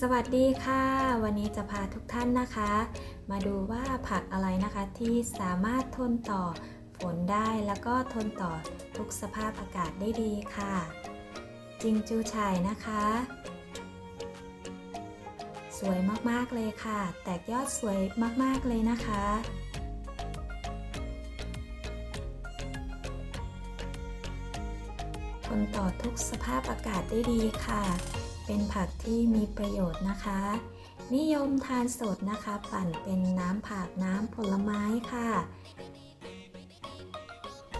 สวัสดีค่ะ วันนี้จะพาทุกท่านนะคะ มาดูว่าผักอะไรนะคะที่สามารถทนต่อฝนได้แล้วก็ทนต่อทุกสภาพอากาศได้ดีค่ะ จิงจูชัยนะคะ สวยมากๆเลยค่ะ แตกยอดสวยมากๆเลยนะคะทนต่อทุกสภาพอากาศได้ดีค่ะ เป็นผักที่มีประโยชน์นะคะ นิยมทานสดนะคะ ปั่นเป็นน้ำผักน้ำผลไม้ค่ะ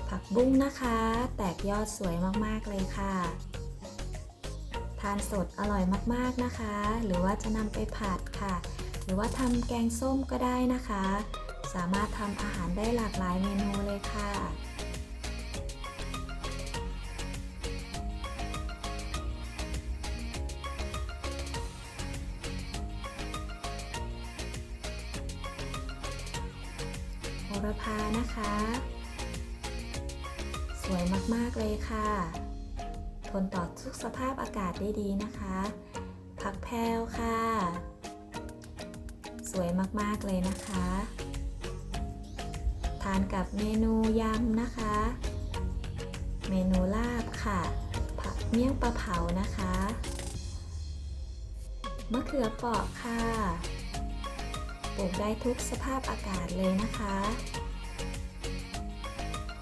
ผักบุ้งนะคะ แตกยอดสวยมากๆเลยค่ะ ทานสดอร่อยมากๆนะคะ หรือว่าจะนำไปผัดค่ะ หรือว่าทำแกงส้มก็ได้นะคะ สามารถทำอาหารได้หลากหลายเมนูเลยค่ะ โหระพานะคะ สวยมากๆเลยค่ะ ทนต่อทุกสภาพอากาศได้ดีนะคะผักแพรวค่ะ สวยมากๆเลยนะคะ ทานกับเมนูยำนะคะ เมนูลาบค่ะผักเมี่ยงปลาเผานะคะ มะเขือเปราะค่ะ ปลูกได้ทุกสภาพอากาศเลยนะคะ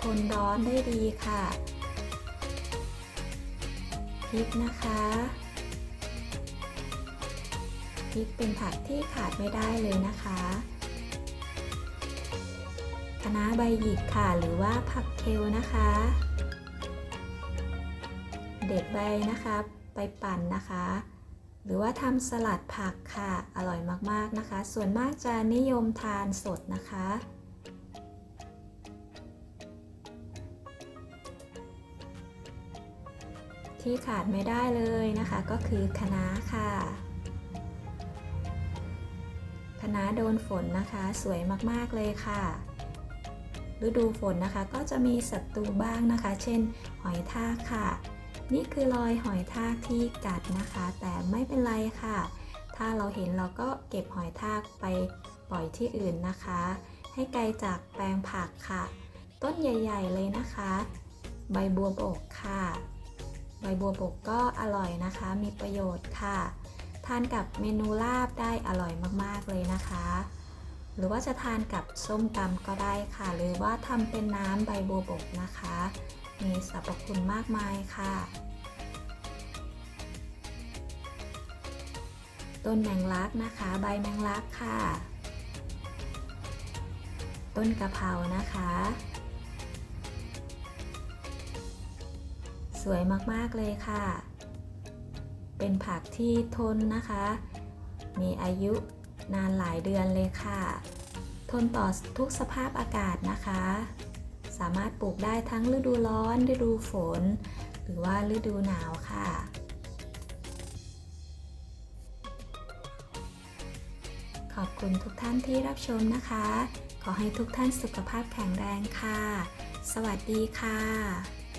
ทนร้อนได้ดีค่ะพริกนะคะพริกเป็นผักที่ขาดไม่ได้เลยนะคะคะน้าใบหยิกค่ะหรือว่าผักเคลนะคะ เด็ดใบนะคะ ไปปั่นนะคะ หรือว่าทำสลัดผักค่ะ อร่อยมากๆนะคะ ส่วนมากจะนิยมทานสดนะคะ ที่ขาดไม่ได้เลยนะคะ ก็คือคะน้าค่ะคะน้าโดนฝนนะคะ สวยมากๆเลยค่ะฤดูฝนนะคะก็จะมีศัตรูบ้างนะคะ เช่น หอยทากค่ะ นี่คือรอยหอยทากที่กัดนะคะ แต่ไม่เป็นไรค่ะ ถ้าเราเห็นเราก็เก็บหอยทากไปปล่อยที่อื่นนะคะ ให้ไกลจากแปลงผักค่ะ ต้นใหญ่ ๆ เลยนะคะ ใบบัวบกค่ะ ใบบัวบกก็อร่อยนะคะ มีประโยชน์ค่ะ ทานกับเมนูลาบได้อร่อยมากๆเลยนะคะ หรือว่าจะทานกับส้มตำก็ได้ค่ะ หรือว่าทำเป็นน้ำใบบัวบกนะคะ มีสรรพคุณมากมายค่ะ ต้นแมงลักนะคะ ใบแมงลักค่ะ ต้นกะเพรานะคะ สวยมากๆเลยค่ะ เป็นผักที่ทนนะคะ มีอายุ นานหลายเดือนเลยค่ะ ทนต่อทุกสภาพอากาศนะคะ สามารถปลูกได้ทั้งฤดูร้อน ฤดูฝน หรือว่าฤดูหนาวค่ะขอบคุณทุกท่านที่รับชมนะคะ ขอให้ทุกท่านสุขภาพแข็งแรงค่ะ สวัสดีค่ะ